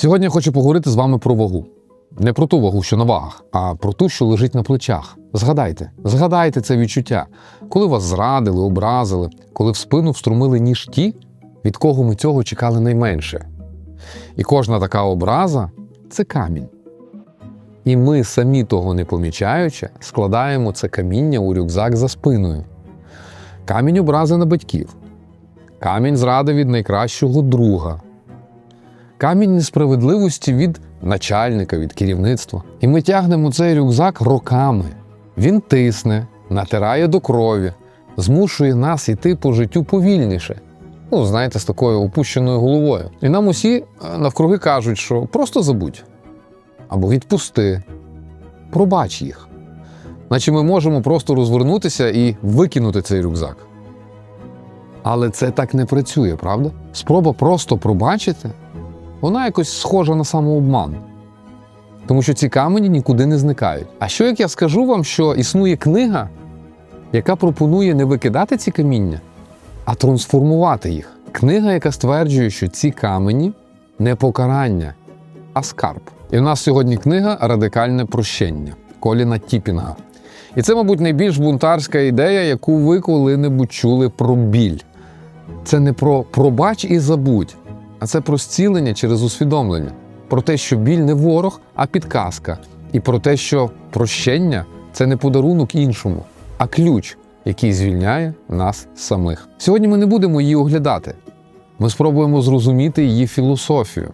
Сьогодні я хочу поговорити з вами про вагу. Не про ту вагу, що на вагах, а про ту, що лежить на плечах. Згадайте, згадайте це відчуття, коли вас зрадили, образили, коли в спину вструмили ніж ті, від кого ми цього чекали найменше. І кожна така образа це камінь. І ми, самі того не помічаючи, складаємо це каміння у рюкзак за спиною. Камінь образи на батьків, камінь зради від найкращого друга, камінь несправедливості від начальника, від керівництва. І ми тягнемо цей рюкзак роками. Він тисне, натирає до крові, змушує нас йти по життю повільніше. Ну, знаєте, з такою опущеною головою. І нам усі е, навкруги кажуть, що просто забудь або відпусти, пробач їх. Наче ми можемо просто розвернутися і викинути цей рюкзак. Але це так не працює, правда? Спроба просто пробачити, вона якось схожа на самообман. Тому що ці камені нікуди не зникають. А що як я скажу вам, що існує книга, яка пропонує не викидати ці каміння, а трансформувати їх? Книга, яка стверджує, що ці камені не покарання, а скарб. І в нас сьогодні книга Радикальне прощення Коліна Тіпінга. І це, мабуть, найбільш бунтарська ідея, яку ви коли-небудь чули про біль. Це не про пробач і забудь, а це про зцілення через усвідомлення, про те, що біль не ворог, а підказка, і про те, що прощення це не подарунок іншому, а ключ, який звільняє нас самих. Сьогодні ми не будемо її оглядати. Ми спробуємо зрозуміти її філософію.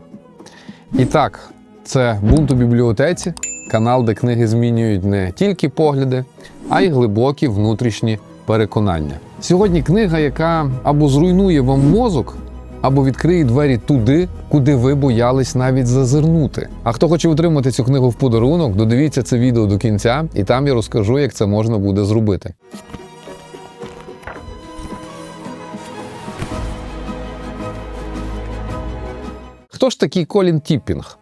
І так, це бунт у бібліотеці, канал, де книги змінюють не тільки погляди, а й глибокі внутрішні переконання. Сьогодні книга, яка або зруйнує вам мозок, або відкриє двері туди, куди ви боялись навіть зазирнути. А хто хоче отримати цю книгу в подарунок, додивіться це відео до кінця, і там я розкажу, як це можна буде зробити. Хто ж такий Колін Тіппінг?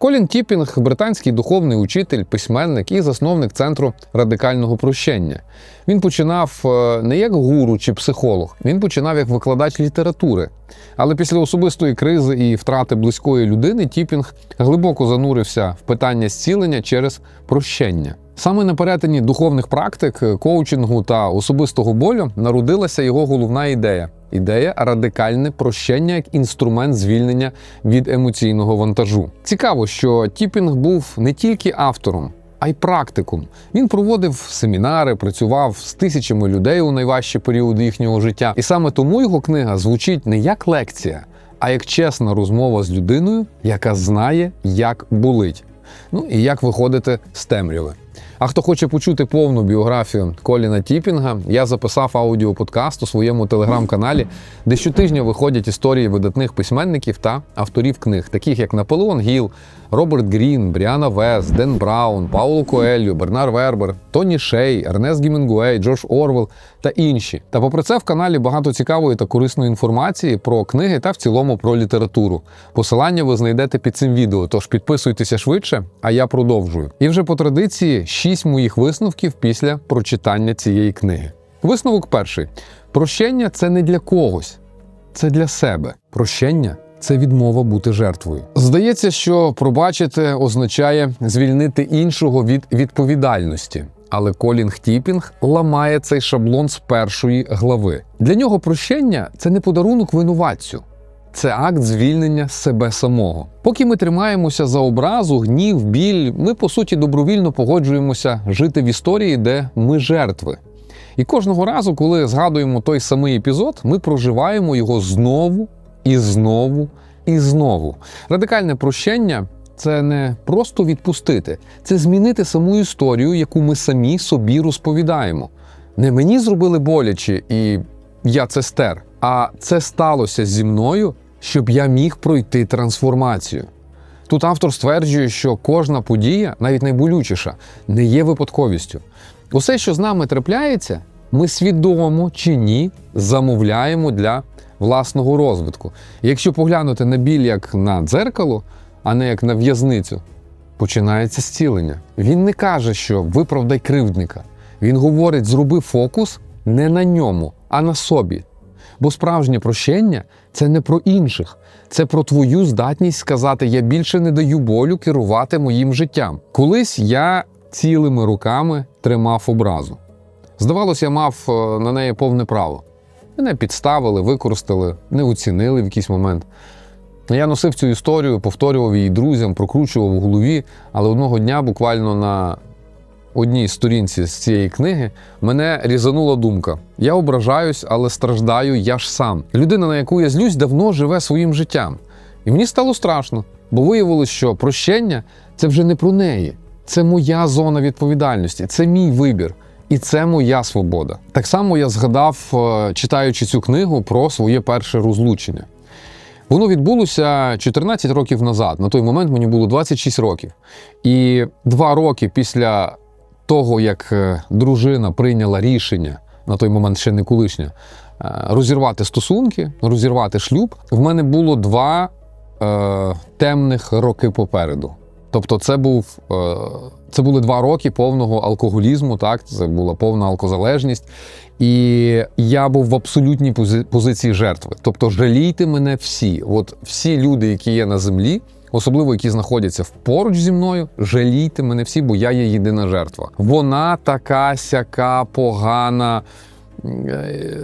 Колін Тіпінг – британський духовний учитель, письменник і засновник центру радикального прощення. Він починав е, не як гуру чи психолог, він починав як викладач літератури. Але після особистої кризи і втрати близької людини Тіпінг глибоко занурився в питання зцілення через прощення. Саме на перетині духовних практик, коучингу та особистого болю народилася його головна ідея ідея радикальне прощення як інструмент звільнення від емоційного вантажу. Цікаво, що Тіпінг був не тільки автором. А й практикум. Він проводив семінари, працював з тисячами людей у найважчі періоди їхнього життя. І саме тому його книга звучить не як лекція, а як чесна розмова з людиною, яка знає, як болить. Ну і як виходити з темряви. А хто хоче почути повну біографію Коліна Тіпінга, я записав аудіоподкаст у своєму телеграм-каналі, де щотижня виходять історії видатних письменників та авторів книг, таких як Наполеон Гіл, Роберт Грін, Бріана Вес, Ден Браун, Пауло Коельо, Бернар Вербер, Тоні Шей, Ернест Гімінгуей, Джордж Орвел та інші. Та попри це в каналі багато цікавої та корисної інформації про книги та в цілому про літературу. Посилання ви знайдете під цим відео, тож підписуйтеся швидше, а я продовжую. І вже по традиції шість моїх висновків після прочитання цієї книги. Висновок перший: прощення це не для когось, це для себе. Прощення це відмова бути жертвою. Здається, що пробачити означає звільнити іншого від відповідальності. Але Колінг Тіпінг ламає цей шаблон з першої глави. Для нього прощення це не подарунок винуватцю, це акт звільнення себе самого. Поки ми тримаємося за образу, гнів, біль, ми по суті добровільно погоджуємося жити в історії, де ми жертви. І кожного разу, коли згадуємо той самий епізод, ми проживаємо його знову і знову і знову. Радикальне прощення це не просто відпустити, це змінити саму історію, яку ми самі собі розповідаємо. Не мені зробили боляче, і я це стер, а це сталося зі мною, щоб я міг пройти трансформацію. Тут автор стверджує, що кожна подія, навіть найболючіша, не є випадковістю. Усе, що з нами трапляється, ми свідомо чи ні замовляємо для власного розвитку. Якщо поглянути на біль як на дзеркало, а не як на в'язницю, починається зцілення. Він не каже, що виправдай кривдника. Він говорить: зроби фокус не на ньому, а на собі. Бо справжнє прощення це не про інших, це про твою здатність сказати: Я більше не даю болю керувати моїм життям. Колись я цілими руками тримав образу. Здавалося, я мав е, на неї повне право. Мене підставили, використали, не оцінили в якийсь момент. Я носив цю історію, повторював її друзям, прокручував у голові, але одного дня, буквально на одній сторінці з цієї книги, мене різанула думка: я ображаюсь, але страждаю я ж сам. Людина, на яку я злюсь, давно живе своїм життям. І мені стало страшно, бо виявилось, що прощення це вже не про неї. Це моя зона відповідальності, це мій вибір. І це моя свобода. Так само я згадав, е, читаючи цю книгу, про своє перше розлучення. Воно відбулося 14 років назад. На той момент мені було 26 років. І два роки після того, як е, дружина прийняла рішення, на той момент ще не колишня, е, розірвати стосунки, розірвати шлюб, в мене було два е, темних роки попереду. Тобто, це був е, це були два роки повного алкоголізму, так це була повна алкозалежність, і я був в абсолютній пози- позиції жертви. Тобто, жалійте мене всі. От всі люди, які є на землі, особливо які знаходяться поруч зі мною, жалійте мене всі, бо я є єдина жертва. Вона така сяка погана. Е,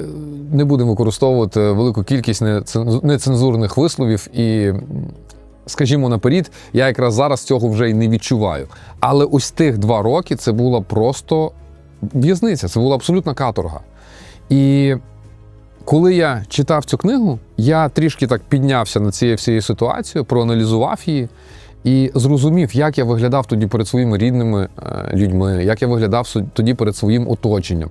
Не будемо використовувати велику кількість неценз- нецензурних висловів і скажімо, наперед, я якраз зараз цього вже й не відчуваю. Але ось тих два роки це була просто в'язниця, це була абсолютна каторга. І коли я читав цю книгу, я трішки так піднявся над цією всією ситуацією, проаналізував її і зрозумів, як я виглядав тоді перед своїми рідними е, людьми, як я виглядав тоді перед своїм оточенням.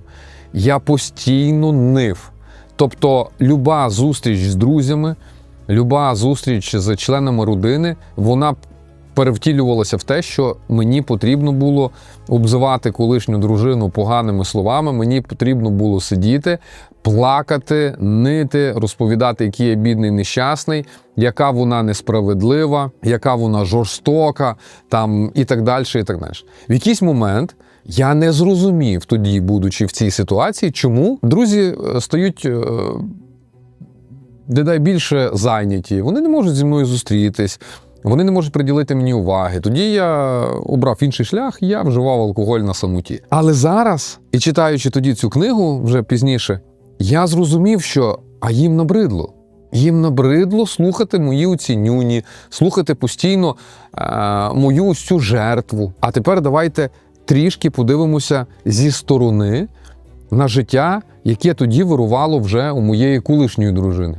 Я постійно нив. Тобто, люба зустріч з друзями, люба зустріч з членами родини, вона перевтілювалася в те, що мені потрібно було обзивати колишню дружину поганими словами. Мені потрібно було сидіти, плакати, нити, розповідати, який я бідний нещасний, яка вона несправедлива, яка вона жорстока, там і так далі. І так далі. В якийсь момент. Я не зрозумів тоді, будучи в цій ситуації, чому друзі е, стають е, дедай більше зайняті, вони не можуть зі мною зустрітись, вони не можуть приділити мені уваги. Тоді я обрав інший шлях, я вживав алкоголь на самоті. Але зараз, і читаючи тоді цю книгу вже пізніше, я зрозумів, що а їм набридло. Їм набридло слухати мої оцінюні, слухати постійно е, мою ось цю жертву. А тепер давайте трішки подивимося зі сторони на життя, яке тоді вирувало вже у моєї колишньої дружини.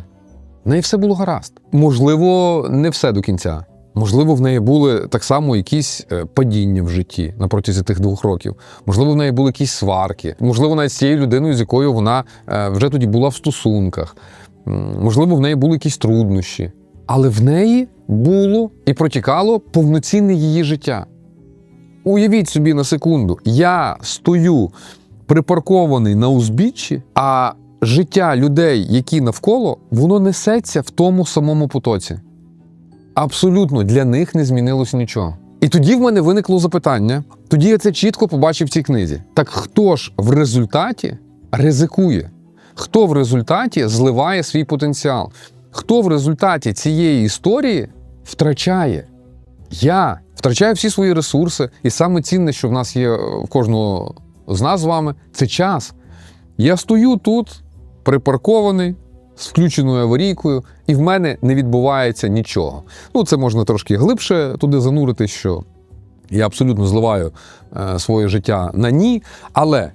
В неї все було гаразд. Можливо, не все до кінця. Можливо, в неї були так само якісь е, падіння в житті на протязі тих двох років. Можливо, в неї були якісь сварки. Можливо, навіть з цією людиною, з якою вона е, вже тоді була в стосунках. Можливо, в неї були якісь труднощі. Але в неї було і протікало повноцінне її життя. Уявіть собі на секунду, я стою припаркований на узбіччі, а життя людей, які навколо, воно несеться в тому самому потоці. Абсолютно для них не змінилось нічого. І тоді в мене виникло запитання. Тоді я це чітко побачив в цій книзі. Так хто ж в результаті ризикує? Хто в результаті зливає свій потенціал? Хто в результаті цієї історії втрачає? Я втрачаю всі свої ресурси, і саме цінне, що в нас є е, в кожного з нас з вами, це час. Я стою тут, припаркований, з включеною аварійкою, і в мене не відбувається нічого. Ну, це можна трошки глибше туди занурити, що я абсолютно зливаю е, своє життя на ні. Але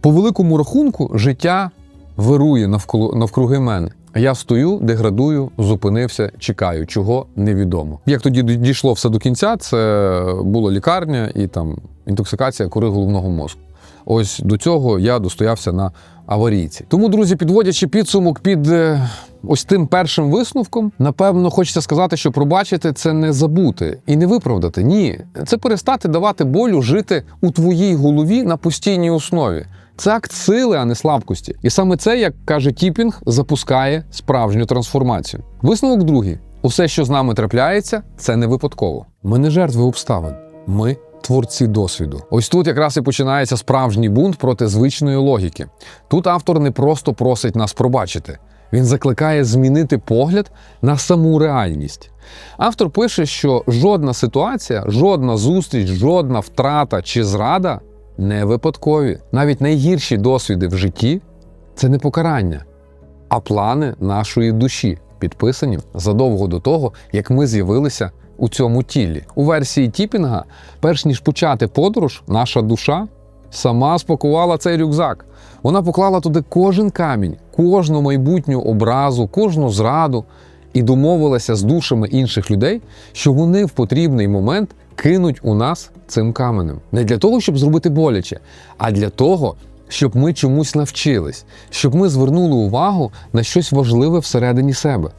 по великому рахунку життя вирує навколо навкруги мене. Я стою, деградую, зупинився, чекаю, чого невідомо. Як тоді дійшло все до кінця, це була лікарня і там інтоксикація кори головного мозку. Ось до цього я достоявся на аварійці. Тому, друзі, підводячи підсумок під е, ось тим першим висновком, напевно, хочеться сказати, що пробачити це не забути і не виправдати. Ні, це перестати давати болю жити у твоїй голові на постійній основі. Це акт сили, а не слабкості. І саме це, як каже Тіпінг, запускає справжню трансформацію. Висновок другий: усе, що з нами трапляється, це не випадково. Ми не жертви обставин. Ми творці досвіду. Ось тут якраз і починається справжній бунт проти звичної логіки. Тут автор не просто просить нас пробачити. Він закликає змінити погляд на саму реальність. Автор пише, що жодна ситуація, жодна зустріч, жодна втрата чи зрада не випадкові. Навіть найгірші досвіди в житті це не покарання, а плани нашої душі, підписані задовго до того, як ми з'явилися у цьому тілі. У версії Тіпінга, перш ніж почати подорож, наша душа сама спакувала цей рюкзак. Вона поклала туди кожен камінь, кожну майбутню образу, кожну зраду і домовилася з душами інших людей, що вони в потрібний момент кинуть у нас цим каменем. Не для того, щоб зробити боляче, а для того, щоб ми чомусь навчились, щоб ми звернули увагу на щось важливе всередині себе.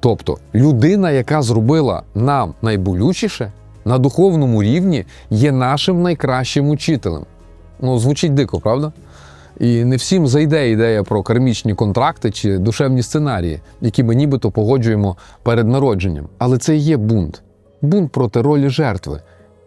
Тобто, людина, яка зробила нам найболючіше, на духовному рівні є нашим найкращим учителем. Ну, звучить дико, правда? І не всім зайде ідея про кармічні контракти чи душевні сценарії, які ми нібито погоджуємо перед народженням. Але це і є бунт. Бунт проти ролі жертви.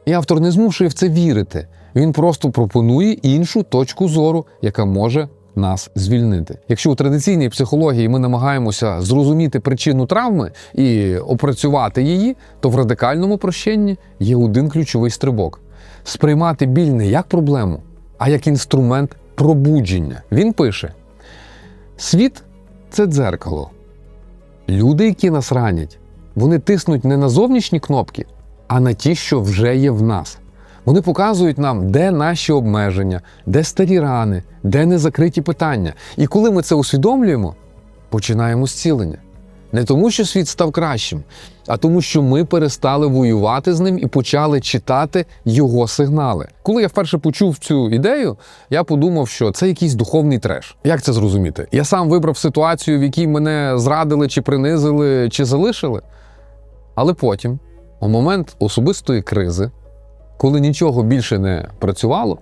І автор не змушує в це вірити. Він просто пропонує іншу точку зору, яка може нас звільнити. Якщо у традиційній психології ми намагаємося зрозуміти причину травми і опрацювати її, то в радикальному прощенні є один ключовий стрибок: сприймати біль не як проблему, а як інструмент пробудження. Він пише: світ це дзеркало. Люди, які нас ранять, вони тиснуть не на зовнішні кнопки, а на ті, що вже є в нас. Вони показують нам, де наші обмеження, де старі рани, де незакриті питання. І коли ми це усвідомлюємо, починаємо зцілення. Не тому, що світ став кращим, а тому, що ми перестали воювати з ним і почали читати його сигнали. Коли я вперше почув цю ідею, я подумав, що це якийсь духовний треш. Як це зрозуміти? Я сам вибрав ситуацію, в якій мене зрадили, чи принизили, чи залишили. Але потім, у момент особистої кризи, коли нічого більше не працювало,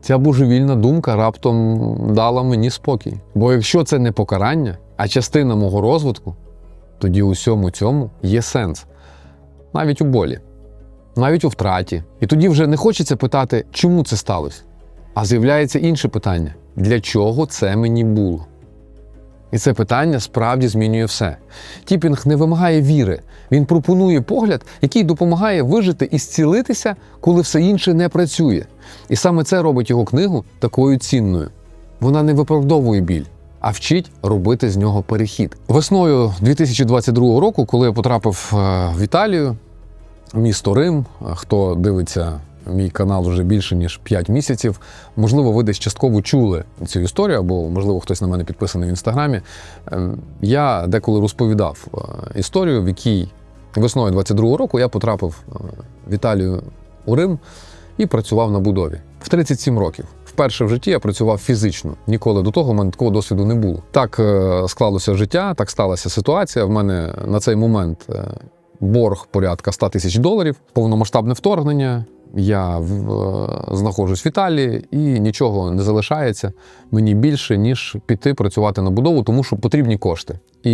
ця божевільна думка раптом дала мені спокій. Бо якщо це не покарання, а частина мого розвитку, тоді у всьому цьому є сенс. Навіть у болі, навіть у втраті. І тоді вже не хочеться питати, чому це сталося. А з'являється інше питання: для чого це мені було? І це питання справді змінює все. Тіпінг не вимагає віри. Він пропонує погляд, який допомагає вижити і зцілитися, коли все інше не працює. І саме це робить його книгу такою цінною. Вона не виправдовує біль, а вчить робити з нього перехід. Весною 2022 року, коли я потрапив е, в Італію, місто Рим, е, хто дивиться мій канал вже більше ніж 5 місяців. Можливо, ви десь частково чули цю історію, або можливо хтось на мене підписаний в інстаграмі. Ем, Я деколи розповідав е, історію, в якій весною 22-го року я потрапив е, в Італію у Рим і працював на будові в 37 років. Вперше в житті я працював фізично. Ніколи до того в мене такого досвіду не було. Так е, склалося життя, так сталася ситуація. В мене на цей момент борг порядка 100 тисяч доларів, повномасштабне вторгнення. Я е, знаходжусь в Італії і нічого не залишається мені більше, ніж піти працювати на будову, тому що потрібні кошти. І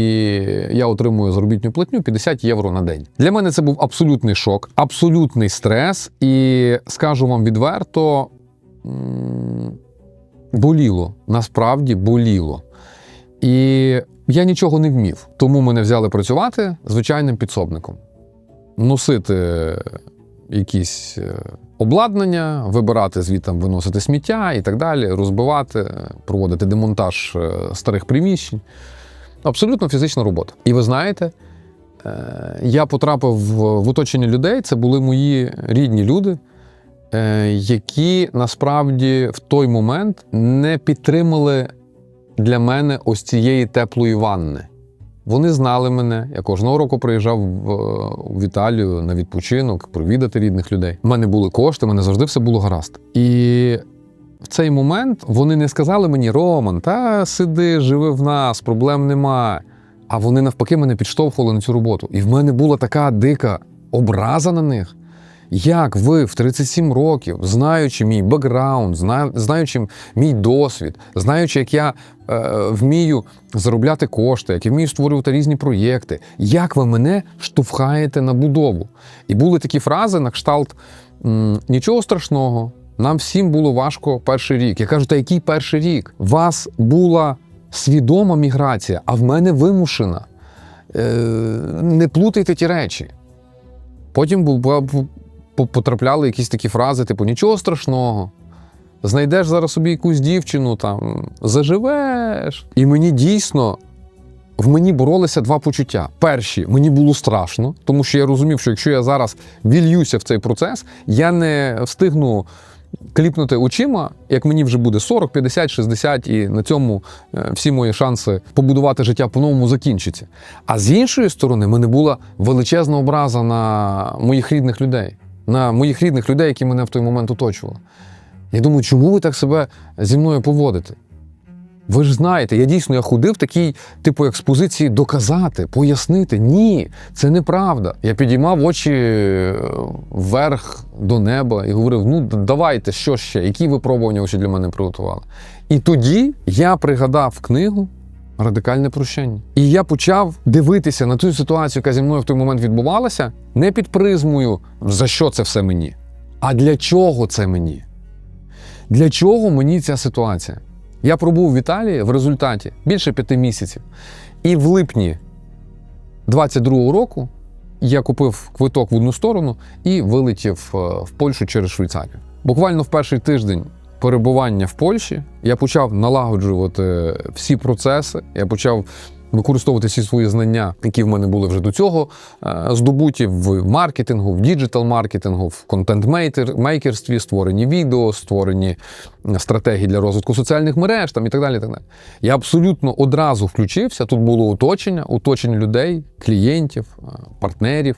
я отримую заробітну платню 50 євро на день. Для мене це був абсолютний шок, абсолютний стрес. І скажу вам відверто, боліло, насправді боліло. І я нічого не вмів, тому мене взяли працювати звичайним підсобником. Носити якісь е, обладнання, вибирати звідтам, виносити сміття і так далі, розбивати, проводити демонтаж е, старих приміщень. Абсолютно фізична робота. І ви знаєте, е, я потрапив в оточення людей, це були мої рідні люди, які насправді в той момент не підтримали для мене ось цієї теплої ванни. Вони знали мене. Я кожного року приїжджав в, в Італію на відпочинок, провідати рідних людей. У мене були кошти, мене завжди все було гаразд. І в цей момент вони не сказали мені: Роман, та сиди, живи в нас, проблем нема. А вони навпаки мене підштовхували на цю роботу. І в мене була така дика образа на них. Як ви в 37 років, знаючи мій бекграунд, знаючи мій досвід, знаючи, як я е, вмію заробляти кошти, як я вмію створювати різні проєкти, як ви мене штовхаєте на будову? І були такі фрази на кшталт нічого страшного, нам всім було важко перший рік. Я кажу, та який перший рік? Вас була свідома міграція, а в мене вимушена. Е, не плутайте ті речі. Потім бу- бу- бу- по- потрапляли якісь такі фрази, типу нічого страшного. Знайдеш зараз собі якусь дівчину, там, заживеш. І мені дійсно в мені боролися два почуття. Перші, мені було страшно, тому що я розумів, що якщо я зараз вільюся в цей процес, я не встигну кліпнути очима, як мені вже буде 40, 50, 60, і на цьому е, всі мої шанси побудувати життя по-новому закінчаться. А з іншої сторони, мене була величезна образа на моїх рідних людей, на моїх рідних людей, які мене в той момент оточували. Я думаю, чому ви так себе зі мною поводите? Ви ж знаєте, я дійсно я ходив в такій типу експозиції доказати, пояснити. Ні, це неправда. Я підіймав очі е, вверх до неба і говорив: ну давайте, що ще, які випробування ще для мене приготували. І тоді я пригадав книгу Радикальне прощення. І я почав дивитися на ту ситуацію, яка зі мною в той момент відбувалася, не під призмою, за що це все мені, а для чого це мені. Для чого мені ця ситуація? Я пробув в Італії в результаті більше п'яти місяців. І в липні 22-го року я купив квиток в одну сторону і вилетів е, в Польщу через Швейцарію. Буквально в перший тиждень перебування в Польщі я почав налагоджувати всі процеси. Я почав використовувати всі свої знання, які в мене були вже до цього, е, здобуті в маркетингу, в діджитал-маркетингу, в контент-мейкерстві, створені відео, створені стратегії для розвитку соціальних мереж там, і так далі. Так далі. Я абсолютно одразу включився. Тут було оточення, оточення людей, клієнтів, е, партнерів.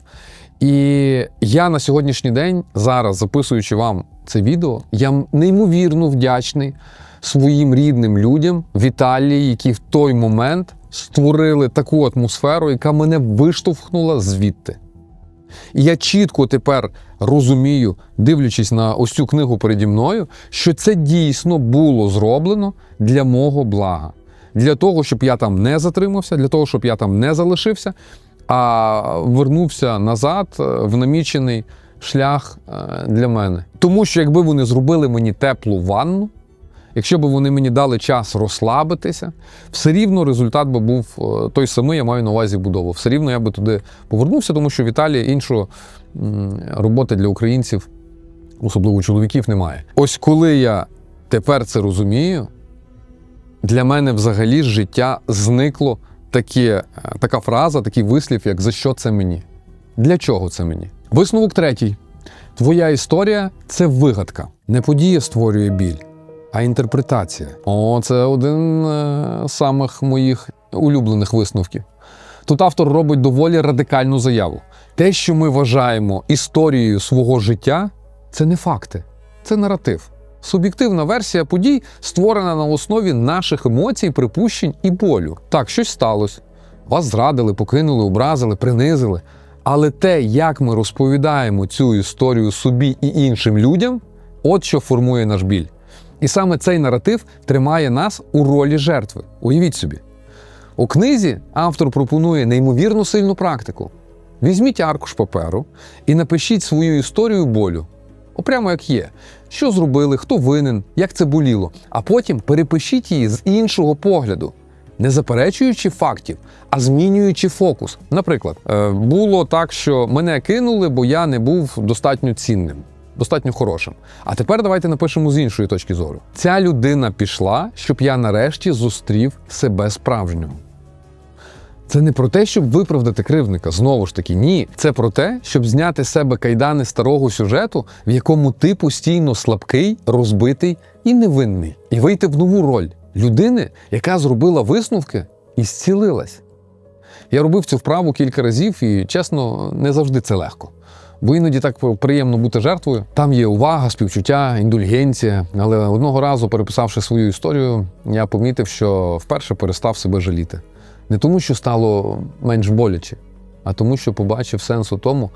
І я на сьогоднішній день, зараз записуючи вам це відео, я неймовірно вдячний своїм рідним людям в Італії, які в той момент створили таку атмосферу, яка мене виштовхнула звідти. І я чітко тепер розумію, дивлячись на ось цю книгу переді мною, що це дійсно було зроблено для мого блага. Для того, щоб я там не затримався, для того, щоб я там не залишився, а вернувся назад е, в намічений шлях е, для мене. Тому що якби вони зробили мені теплу ванну, якщо б вони мені дали час розслабитися, все рівно результат би був е, той самий, я маю на увазі будову. Все рівно я би туди повернувся, тому що в Італії іншої роботи для українців, особливо чоловіків, немає. Ось коли я тепер це розумію, для мене взагалі життя зникло таке, е, така фраза, такий вислів, як за що це мені? Для чого це мені? Висновок третій. Твоя історія це вигадка. Не подія створює біль, а інтерпретація. О, це один е, з самих моїх улюблених висновків. Тут автор робить доволі радикальну заяву. Те, що ми вважаємо історією свого життя, це не факти, це наратив. Суб'єктивна версія подій створена на основі наших емоцій, припущень і болю. Так, щось сталося. Вас зрадили, покинули, образили, принизили. Але те, як ми розповідаємо цю історію собі і іншим людям, от що формує наш біль. І саме цей наратив тримає нас у ролі жертви. Уявіть собі. У книзі автор пропонує неймовірно сильну практику. Візьміть аркуш паперу і напишіть свою історію болю. Опрямо як є. Що зробили, хто винен, як це боліло, а потім перепишіть її з іншого погляду, не заперечуючи фактів, а змінюючи фокус. Наприклад, е, було так, що мене кинули, бо я не був достатньо цінним, достатньо хорошим. А тепер давайте напишемо з іншої точки зору. Ця людина пішла, щоб я нарешті зустрів себе справжнього. Це не про те, щоб виправдати кривника. Знову ж таки, ні. Це про те, щоб зняти з себе кайдани старого сюжету, в якому ти постійно слабкий, розбитий і невинний, і вийти в нову роль людини, яка зробила висновки і зцілилась. Я робив цю вправу кілька разів, і чесно, не завжди це легко. Бо іноді так приємно бути жертвою. Там є увага, співчуття, індульгенція. Але одного разу, переписавши свою історію, я помітив, що вперше перестав себе жаліти. Не тому, що стало менш боляче, а тому, що побачив сенс у тому,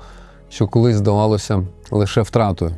що колись здавалося лише втратою.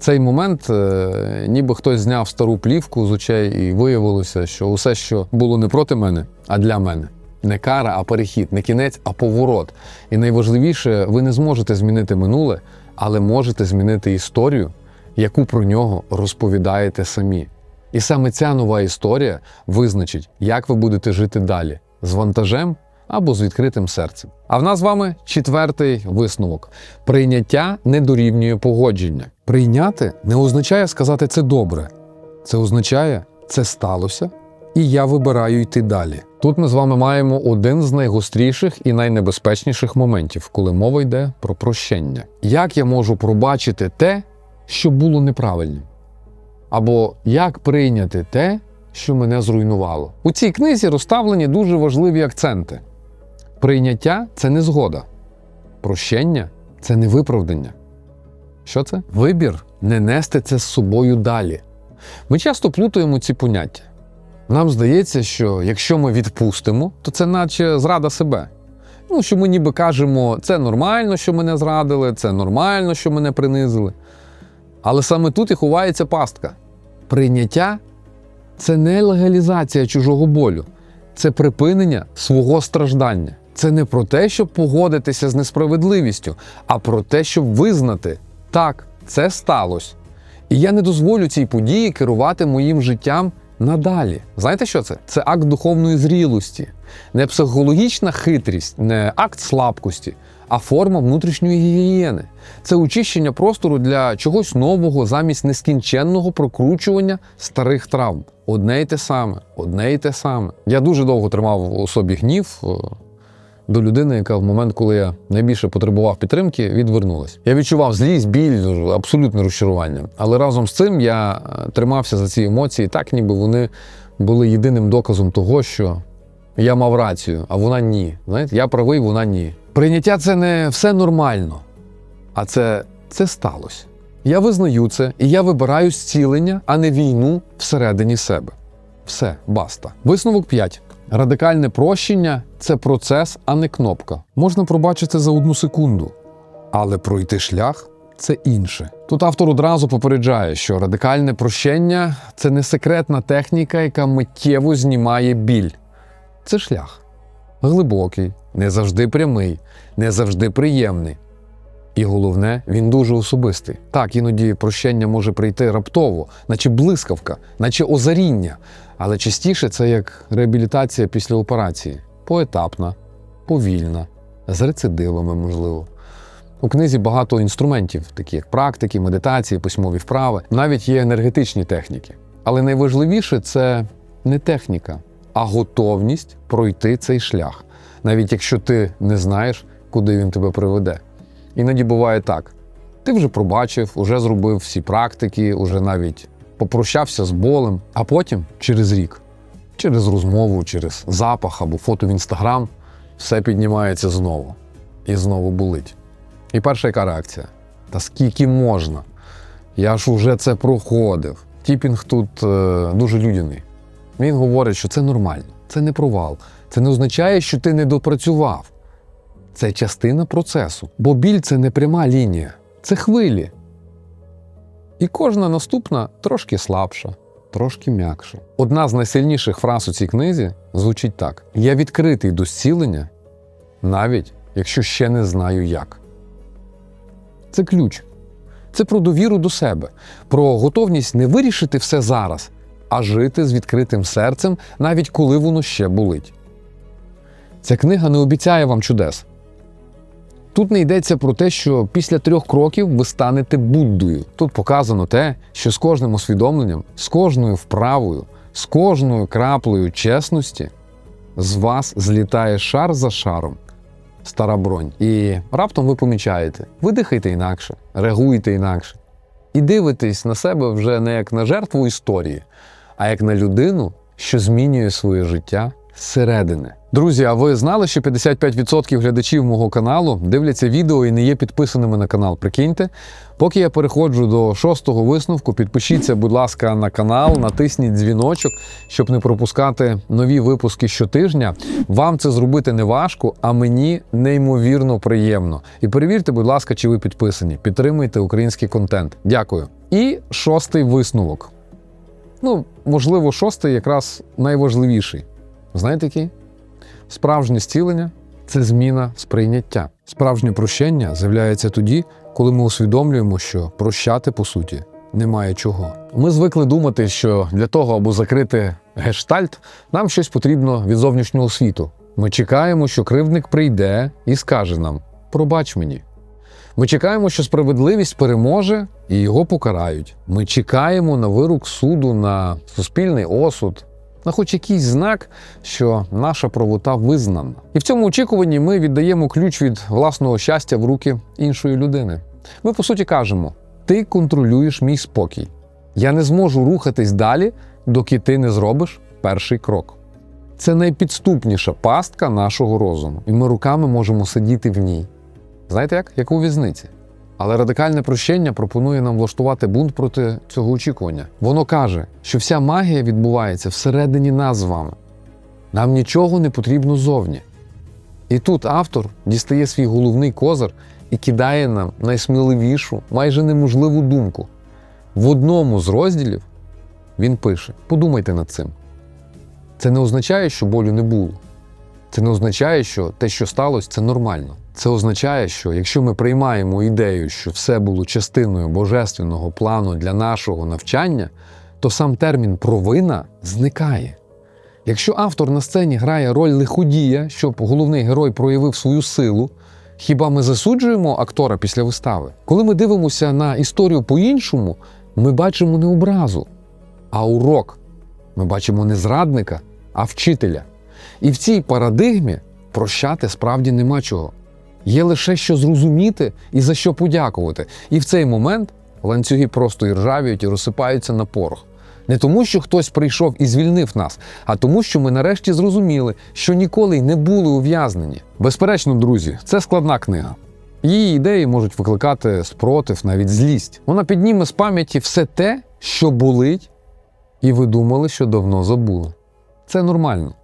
Цей момент, е, ніби хтось зняв стару плівку з очей, і виявилося, що усе, що було не проти мене, а для мене. Не кара, а перехід, не кінець, а поворот. І найважливіше, ви не зможете змінити минуле, але можете змінити історію, яку про нього розповідаєте самі. І саме ця нова історія визначить, як ви будете жити далі з вантажем або з відкритим серцем. А в нас з вами четвертий висновок: прийняття не дорівнює погодження. Прийняти не означає сказати це добре. Це означає, це сталося, і я вибираю йти далі. Тут ми з вами маємо один з найгостріших і найнебезпечніших моментів, коли мова йде про прощення. Як я можу пробачити те, що було неправильним? Або як прийняти те, що мене зруйнувало? У цій книзі розставлені дуже важливі акценти. Прийняття це не згода, прощення це не виправдання. Що це? Вибір не нести це з собою далі. Ми часто плутаємо ці поняття. Нам здається, що якщо ми відпустимо, то це наче зрада себе. Ну, що ми ніби кажемо, це нормально, що мене зрадили, це нормально, що мене принизили. Але саме тут і ховається пастка. Прийняття це не легалізація чужого болю, це припинення свого страждання. Це не про те, щоб погодитися з несправедливістю, а про те, щоб визнати, так, це сталося. І я не дозволю цій події керувати моїм життям надалі. Знаєте, що це? Це акт духовної зрілості, не психологічна хитрість, не акт слабкості, а форма внутрішньої гігієни. Це очищення простору для чогось нового замість нескінченного прокручування старих травм. Одне й те саме, одне й те саме. Я дуже довго тримав у собі гнів. До людини, яка в момент, коли я найбільше потребував підтримки, відвернулась. Я відчував злість, біль, абсолютне розчарування. Але разом з цим я е, тримався за ці емоції, так ніби вони були єдиним доказом того, що я мав рацію, а вона ні. Знаєте, я правий, вона ні. Прийняття це не все нормально, а це, це сталося. Я визнаю це, і я вибираю зцілення, а не війну всередині себе. Все, баста. Висновок 5. Радикальне прощення це процес, а не кнопка. Можна пробачити за одну секунду, але пройти шлях це інше. Тут автор одразу попереджає, що радикальне прощення це не секретна техніка, яка миттєво знімає біль. Це шлях. Глибокий, не завжди прямий, не завжди приємний. І головне, він дуже особистий. Так, іноді прощення може прийти раптово, наче блискавка, наче озаріння. Але частіше це як реабілітація після операції поетапна, повільна, з рецидивами, можливо. У книзі багато інструментів, такі як практики, медитації, письмові вправи, навіть є енергетичні техніки. Але найважливіше це не техніка, а готовність пройти цей шлях, навіть якщо ти не знаєш, куди він тебе приведе. Іноді буває так: ти вже пробачив, уже зробив всі практики, уже навіть попрощався з болем, а потім через рік, через розмову, через запах або фото в інстаграм, все піднімається знову і знову болить. І перша яка реакція? Та скільки можна? Я ж уже це проходив. Тіпінг тут е, дуже людяний. Він говорить, що це нормально, це не провал. Це не означає, що ти не допрацював. Це частина процесу. Бо біль це не пряма лінія, це хвилі. І кожна наступна трошки слабша, трошки м'якша. Одна з найсильніших фраз у цій книзі звучить так: Я відкритий до зцілення, навіть якщо ще не знаю як. Це ключ. Це про довіру до себе, про готовність не вирішити все зараз, а жити з відкритим серцем, навіть коли воно ще болить. Ця книга не обіцяє вам чудес. Тут не йдеться про те, що після трьох кроків ви станете Буддою. Тут показано те, що з кожним усвідомленням, з кожною вправою, з кожною краплею чесності з вас злітає шар за шаром стара бронь. І раптом ви помічаєте, ви дихаєте інакше, реагуєте інакше. І дивитесь на себе вже не як на жертву історії, а як на людину, що змінює своє життя зсередини. Друзі, а ви знали, що 55% глядачів мого каналу дивляться відео і не є підписаними на канал? Прикиньте. Поки я переходжу до шостого висновку, підпишіться, будь ласка, на канал, натисніть дзвіночок, щоб не пропускати нові випуски щотижня. Вам це зробити не важко, а мені неймовірно приємно. І перевірте, будь ласка, чи ви підписані. Підтримуйте український контент. Дякую. І шостий висновок. Ну, можливо, шостий якраз найважливіший. Знаєте який? Справжнє зцілення це зміна сприйняття. Справжнє прощення з'являється тоді, коли ми усвідомлюємо, що прощати, по суті, немає чого. Ми звикли думати, що для того, аби закрити гештальт, нам щось потрібно від зовнішнього світу. Ми чекаємо, що кривдник прийде і скаже нам: пробач мені. Ми чекаємо, що справедливість переможе і його покарають. Ми чекаємо на вирок суду, на суспільний осуд, на хоч якийсь знак, що наша правота визнана. І в цьому очікуванні ми віддаємо ключ від власного щастя в руки іншої людини. Ми по суті кажемо: ти контролюєш мій спокій. Я не зможу рухатись далі, доки ти не зробиш перший крок. Це найпідступніша пастка нашого розуму, і ми руками можемо сидіти в ній. Знаєте як? Як у в'язниці. Але радикальне прощення пропонує нам влаштувати бунт проти цього очікування. Воно каже, що вся магія відбувається всередині нас з вами. Нам нічого не потрібно зовні. І тут автор дістає свій головний козир і кидає нам найсміливішу, майже неможливу думку. В одному з розділів він пише: подумайте над цим. Це не означає, що болю не було. Це не означає, що те, що сталося, це нормально. Це означає, що якщо ми приймаємо ідею, що все було частиною божественного плану для нашого навчання, то сам термін провина зникає. Якщо автор на сцені грає роль лиходія, щоб головний герой проявив свою силу, хіба ми засуджуємо актора після вистави? Коли ми дивимося на історію по-іншому, ми бачимо не образу, а урок. Ми бачимо не зрадника, а вчителя. І в цій парадигмі прощати справді нема чого. Є лише що зрозуміти і за що подякувати. І в цей момент ланцюги просто іржавіють і розсипаються на порох. Не тому, що хтось прийшов і звільнив нас, а тому, що ми нарешті зрозуміли, що ніколи й не були ув'язнені. Безперечно, друзі, це складна книга. Її ідеї можуть викликати спротив, навіть злість. Вона підніме з пам'яті все те, що болить, і ви думали, що давно забули. Це нормально.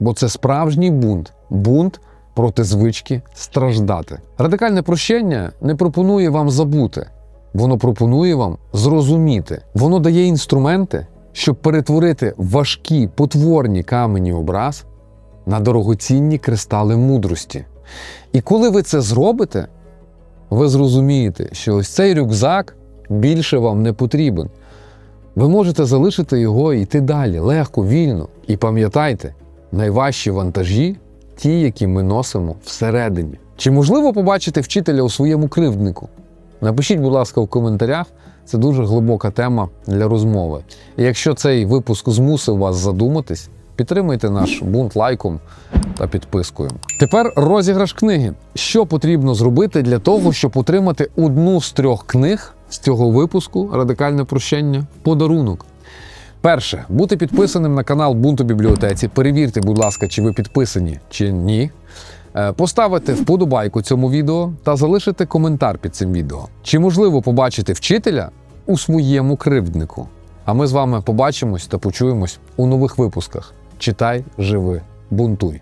Бо це справжній бунт, бунт проти звички страждати. Радикальне прощення не пропонує вам забути, воно пропонує вам зрозуміти. Воно дає інструменти, щоб перетворити важкі потворні камені образ на дорогоцінні кристали мудрості. І коли ви це зробите, ви зрозумієте, що ось цей рюкзак більше вам не потрібен. Ви можете залишити його і йти далі, легко, вільно. І пам'ятайте, найважчі вантажі ті, які ми носимо всередині. Чи можливо побачити вчителя у своєму кривднику? Напишіть, будь ласка, в коментарях. Це дуже глибока тема для розмови. І якщо цей випуск змусив вас задуматись, підтримуйте наш бунт лайком та підпискою. Тепер розіграш книги. Що потрібно зробити для того, щоб отримати одну з трьох книг з цього випуску Радикальне прощення подарунок. Перше, бути підписаним на канал Бунту бібліотеці. Перевірте, будь ласка, чи ви підписані чи ні. Е, Поставити вподобайку цьому відео та залишити коментар під цим відео. Чи можливо побачити вчителя у своєму кривднику? А ми з вами побачимось та почуємось у нових випусках. Читай, живи, бунтуй.